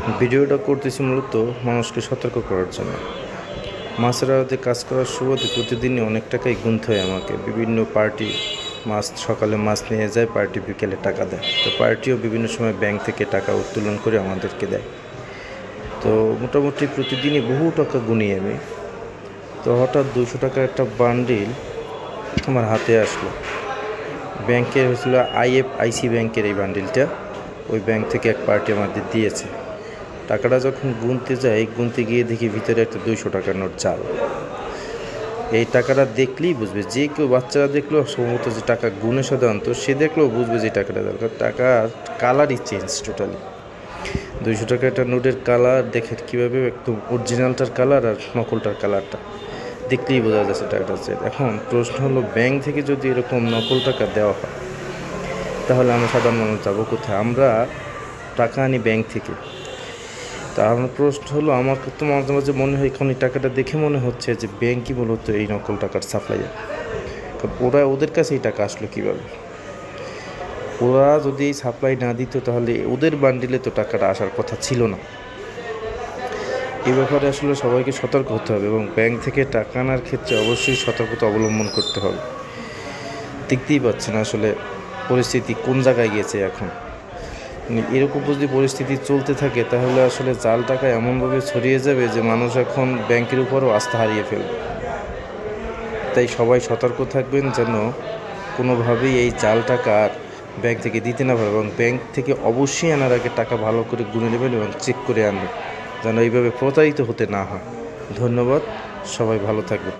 ভিডিওটা করতেছি মূলত মানুষকে সতর্ক করার জন্য। মাছের আড়তে কাজ করার সুবাদে প্রতিদিনই অনেক টাকাই গুনতে হয় আমাকে। বিভিন্ন পার্টি মাছ, সকালে মাছ নিয়ে যায়, পার্টি বিকেলে টাকা দেয়। তো পার্টিও বিভিন্ন সময় ব্যাংক থেকে টাকা উত্তোলন করে আমাদেরকে দেয়। তো মোটামুটি প্রতিদিনই বহু টাকা গুনি আমি। তো হঠাৎ দুশো টাকার একটা বান্ডিল আমার হাতে আসলো। ব্যাংকের হয়েছিল আইএফআইসি ব্যাংকের এই বান্ডিলটা। ওই ব্যাংক থেকে এক পার্টি আমাদের দিয়েছে। টাকাটা যখন গুনতে যাই গুনতে গিয়ে দেখি ভিতরে একটা দুইশো টাকার নোট চাল এই টাকাটা দেখলেই বুঝবে, যে কেউ বাচ্চারা দেখলেও সম্ভবত যে টাকা গুনে সাধারণত, সে দেখলেও বুঝবে যে টাকাটা দরকার। টাকার কালারই চেঞ্জ টোটালি দুইশো টাকা একটা নোটের কালার দেখে কীভাবে একদম অরিজিনালটার কালার আর নকলটার কালারটা দেখলেই বোঝা যাচ্ছে টাকাটা চেঞ্জ এখন প্রশ্ন হলো ব্যাংক থেকে যদি এরকম নকল টাকা দেওয়া হয়, তাহলে আমরা সাধারণ মানুষ যাব কোথায়? আমরা টাকা আনি ব্যাংক থেকে। তা আমার প্রশ্ন হলো, আমার তো মাঝে মাঝে মনে হয় এখন এই টাকাটা দেখে মনে হচ্ছে যে ব্যাংকই মূলত এই নকল টাকার সাপ্লাইয়ার কারণ ওরা ওদের কাছে এই টাকা আসলো কীভাবে? ওরা যদি এই সাপ্লাই না দিত তাহলে ওদের বান্ডিলে তো টাকাটা আসার কথা ছিল না। এই ব্যাপারে আসলে সবাইকে সতর্ক হতে হবে এবং ব্যাংক থেকে টাকা আনার ক্ষেত্রে অবশ্যই সতর্কতা অবলম্বন করতে হবে। দেখতেই পাচ্ছেন আসলে পরিস্থিতি কোন জায়গায় গিয়েছে এখন। এরকম যদি পরিস্থিতি চলতে থাকে, তাহলে আসলে জাল টাকা এমনভাবে ছড়িয়ে যাবে যে মানুষ এখন ব্যাংকের উপরও আস্থা হারিয়ে ফেলবে। তাই সবাই সতর্ক থাকবেন যেন কোনোভাবেই এই জাল টাকা আর ব্যাংক থেকে দিতে না পারে এবং ব্যাংক থেকে অবশ্যই আনার আগে টাকা ভালো করে গুনে নেবেন এবং চেক করে আনবেন, যেন এইভাবে প্রতারিত হতে না হয়। ধন্যবাদ, সবাই ভালো থাকবেন।